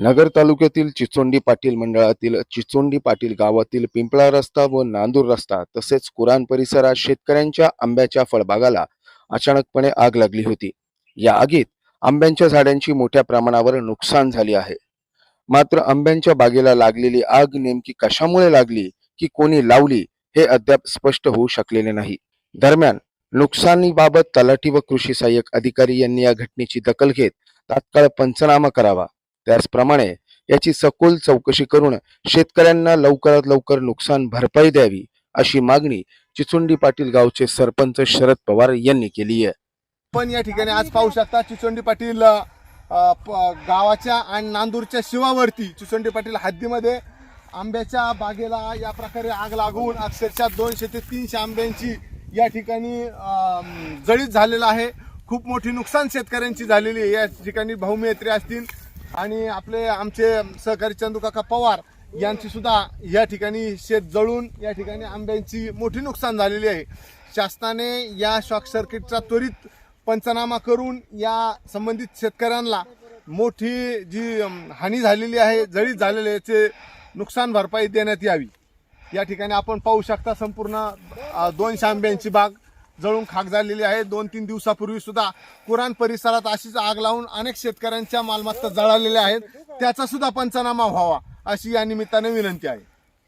नगर तालुक्यातील चिचोंडी पाटील मंडळातील चिचोंडी पाटील गावातील पिंपळा रस्ता व नांदूर रस्ता तसेच कुराण परिसरात शेतकऱ्यांच्या आंब्याच्या फळबागाला अचानकपणे आग लागली होती. या आगीत आंब्यांच्या झाडांची मोठ्या प्रमाणावर नुकसान झाली आहे. मात्र आंब्यांच्या बागेला लागलेली आग नेमकी कशामुळे लागली की कोणी लावली हे अद्याप स्पष्ट होऊ शकलेले नाही. दरम्यान नुकसानीबाबत तलाठी व कृषी सहाय्यक अधिकारी यांनी या घटनेची दखल घेत तात्काळ पंचनामा करावा. त्याचप्रमाणे याची सखोल चौकशी करून शेतकऱ्यांना लवकरात लवकर नुकसान भरपाई द्यावी अशी मागणी चिचुंडी पाटील गावचे सरपंच शरद पवार यांनी केली आहे. पण या ठिकाणी आज पाहू शकता चिचुंडी पाटील प- गावाच्या आणि नांदूरच्या शिवावरती चिचुंडी पाटील हद्दीमध्ये आंब्याच्या बागेला या प्रकारे आग लागून अक्षरशः दोनशे ते तीनशे आंब्यांची या ठिकाणी जळीत झालेलं आहे. खूप मोठी नुकसान शेतकऱ्यांची झालेली आहे. या ठिकाणी भाऊमेत्री असतील आणि आपले आमचे सहकारी चंदूकाका पवार यांची सुद्धा या ठिकाणी शेत जळून या ठिकाणी आंब्यांची मोठी नुकसान झालेली आहे. शासनाने या शॉक सर्किटचा त्वरित पंचनामा करून या संबंधित शेतकऱ्यांना मोठी जी हानी झालेली आहे जळीत झालेले याचे नुकसान भरपाई देण्यात यावी. या ठिकाणी आपण पाहू शकता संपूर्ण दोनशे आंब्यांची बाग. जळून खाक झालेली आहे. दोन तीन दिवसापूर्वी सुद्धा कुराण परिसरात अशीच आग लावून अनेक शेतकऱ्यांच्या मालमत्ता जळालेल्या आहेत. त्याचा सुद्धा पंचनामा व्हावा अशी या निमित्ताने विनंती आहे.